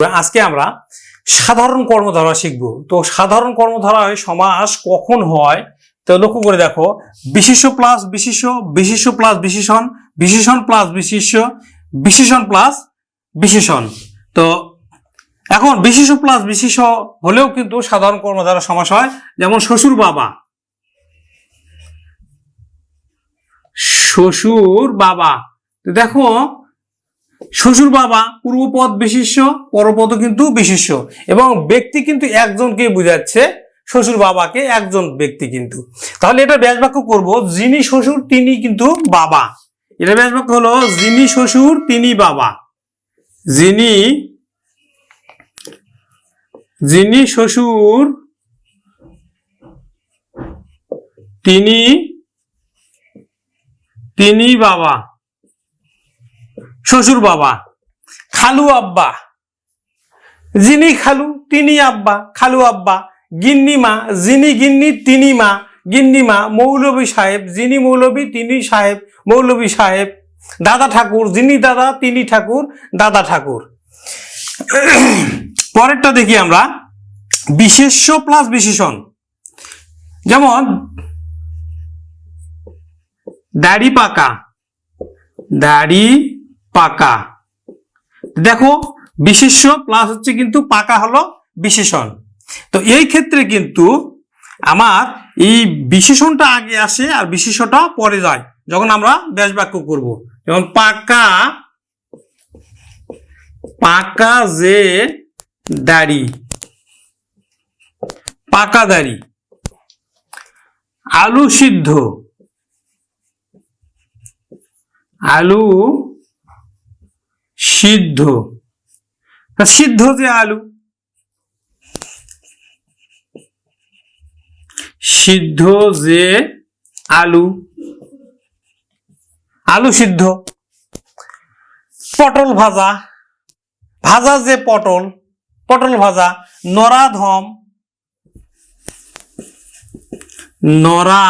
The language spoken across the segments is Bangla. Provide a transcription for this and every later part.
আজকে আমরা সাধারণ কর্মধারা শিখব। তো সাধারণ কর্মধারায় সমাস কখন হয়? তো লক্ষ্য করে দেখো বিশেষ্য প্লাস বিশেষ্য বিশেষ্য প্লাস বিশেষণ বিশেষণ প্লাস বিশেষ্য বিশেষণ প্লাস বিশেষণ। তো এখন বিশেষ্য প্লাস বিশেষ্য হলেও কিন্তু সাধারণ কর্মধারা সমাস হয়, যেমন শ্বশুর বাবা। শ্বশুর বাবা। তো দেখো শ্বশুর বাবা পূর্বপদ বিশিষ্য পরপদ কিন্তু বিশিষ্য এবং ব্যক্তি কিন্তু একজনকে বোঝাচ্ছে, শ্বশুর বাবাকে একজন ব্যক্তি কিন্তু। তাহলে এটা ব্যাস বাক্য করব, যিনি শ্বশুর তিনি কিন্তু বাবা। এটা ব্যাস বাক্য হলো, যিনি শ্বশুর তিনি বাবা। যিনি যিনি শ্বশুর তিনি তিনি বাবা। শ্বশুর বাবা, খালু আব্বা। যিনি খালু, তিনি আব্বা, খালু আব্বা। গিন্নি মা, যিনি গিন্নি, তিনি মা। গিন্নি মা মৌলবী সাহেব। যিনি মৌলবী তিনি সাহেব। মৌলবী সাহেব, দাদা ঠাকুর। যিনি দাদা, তিনি ঠাকুর, দাদা ঠাকুর। পরেরটা দেখি আমরা। বিশেষ্য প্লাস বিশেষণ। যেমন, দাড়ি পাকা, দাড়ি পাকা। দেখো, বিশেষ্য প্লাস হচ্ছে কিন্তু পাকা হলো বিশেষণ। তো এই ক্ষেত্রে কিন্তু আমার এই বিশেষণটা আগে আসে আর বিশেষটা পরে যায়, যখন আমরা ব্যাস বাক্য করব। যেমন পাকা পাকা যে দাড়ি, পাকা দাড়ি, আলু সিদ্ধ, আলু সিদ্ধ। সিদ্ধ যে আলু। সিদ্ধ যে আলু। আলু সিদ্ধ। পটল ভাজা। ভাজা যে পটল। পটল ভাজা। নরাধম নরা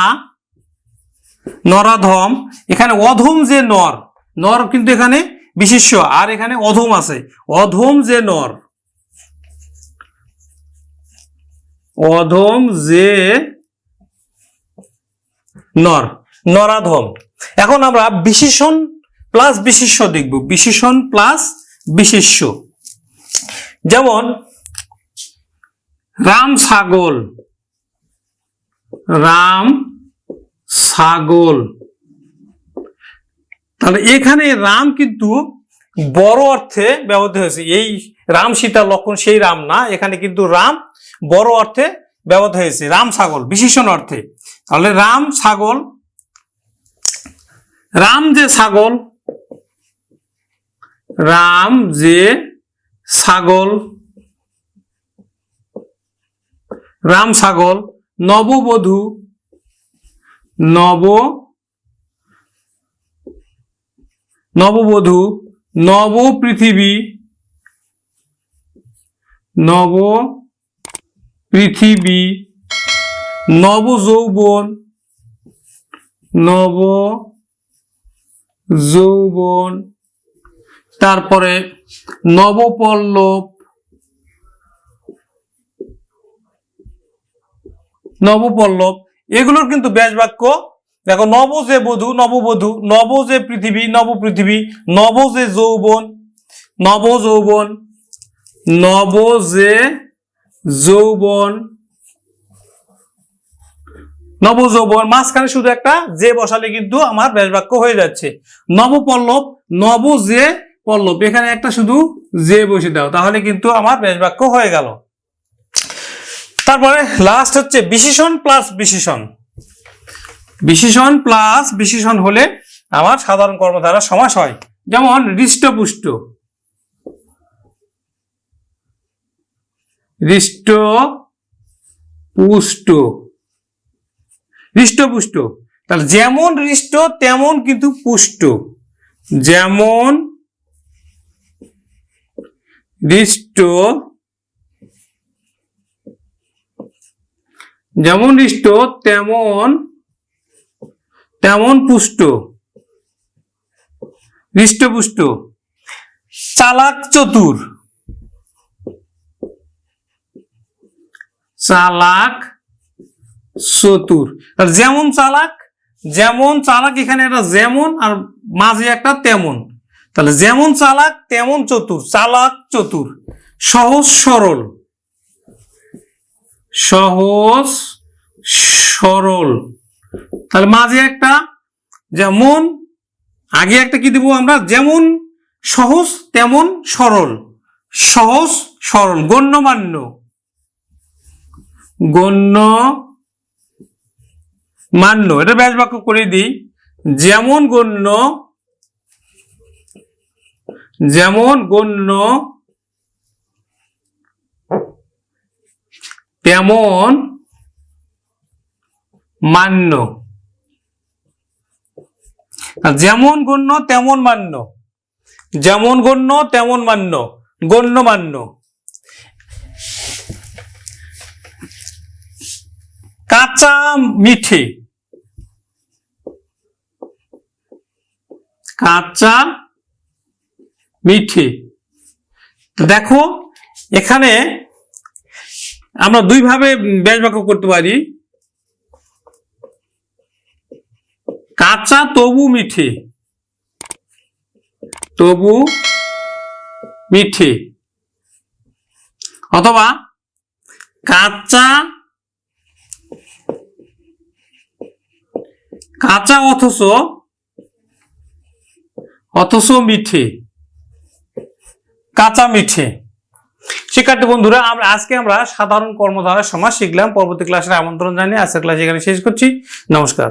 নরাধম এখানে অধম যে নর। নর কিন্তু এখানে বিশিষ্য আর এখানে অধম আছে। অধম যে নর। অধম যে নর। নরাধম। এখন আমরা বিশেষণ প্লাস বিশিষ্য দেখব। বিশেষণ প্লাস বিশিষ্য। যেমন, রাম ছাগল। রাম ছাগল। তাহলে এখানে রাম কিন্তু বড় অর্থে ব্যবহৃত হয়েছে। এই রাম সীতা লক্ষণ সেই রাম না, এখানে কিন্তু রাম বড় অর্থে ব্যবহৃত হয়েছে। রাম ছাগল, বিশেষণ অর্থে। তাহলে রাম ছাগল, রাম যে ছাগল, রাম যে ছাগল, রাম ছাগল, নববধূ নব নববধূ, নব পৃথিবী নব পৃথিবী, নব যৌবন নব যৌবন। তারপরে নবপল্লব নবপল্লব, এগুলোর কিন্তু ব্যাস বাক্য দেখো নব যে বধূ, নববধূ নব যে পৃথিবী নব পৃথিবী নব যে যৌবন নব যৌবন নব যে যৌবন নব যৌবন মাঝখানে শুধু একটা, যে বসালে কিন্তু আমার ব্যাস বাক্য হয়ে যাচ্ছে। নবপল্লব নব যে পল্লব। এখানে একটা শুধু যে বসে দাও, তাহলে কিন্তু আমার ব্যাস বাক্য হয়ে গেল। তারপরে লাস্ট হচ্ছে বিশেষণ প্লাস বিশেষণ বিশেষণ প্লাস বিশেষণ হলে আমার সাধারণ কর্মধারা সমাস হয়। যেমন হৃষ্টপুষ্ট। হৃষ্ট পুষ্ট হৃষ্টপুষ্ট। তাহলে যেমন হৃষ্ট, তেমন কিন্তু পুষ্ট। যেমন হৃষ্ট যেমন হৃষ্ট, তেমন তেমন পুষ্ট। হৃষ্টপুষ্ট। চালাক চতুর। চালাক চতুর। যেমন চালাক যেমন চালাক, এখানে একটা যেমন আর মাঝে একটা তেমন। তাহলে যেমন চালাক, তেমন চতুর, চালাক চতুর। সহজ সরল। সহজ সরল। তাহলে মাঝে একটা যেমন, আগে একটা কি দিব আমরা? যেমন সহজ, তেমন সরল। সহজ, সরল, গণ্যমান্য। গণ্য মান্য এটা ব্যাস বাক্য করে দিই। যেমন গণ্য যেমন গণ্য, তেমন মান্য। যেমন গণ্য, তেমন মান্য। যেমন গণ্য, তেমন মান্য। গণ্যমান্য কাঁচা মিঠে। কাঁচা মিঠে। দেখো, এখানে আমরা দুইভাবে ব্যাস বাক্য করতে পারি। কাঁচা তবু মিঠে। তবু মিঠে। অথবা কাঁচা কাঁচা অথচ অথচ মিঠে। কাঁচা মিঠে। শিক্ষার্থী বন্ধুরা, আমরা আজকে আমরা সাধারণ কর্মধারার সমাজ শিখলাম। পরবর্তী ক্লাসের আমন্ত্রণ জানিয়ে আজকের ক্লাস এখানে শেষ করছি। নমস্কার।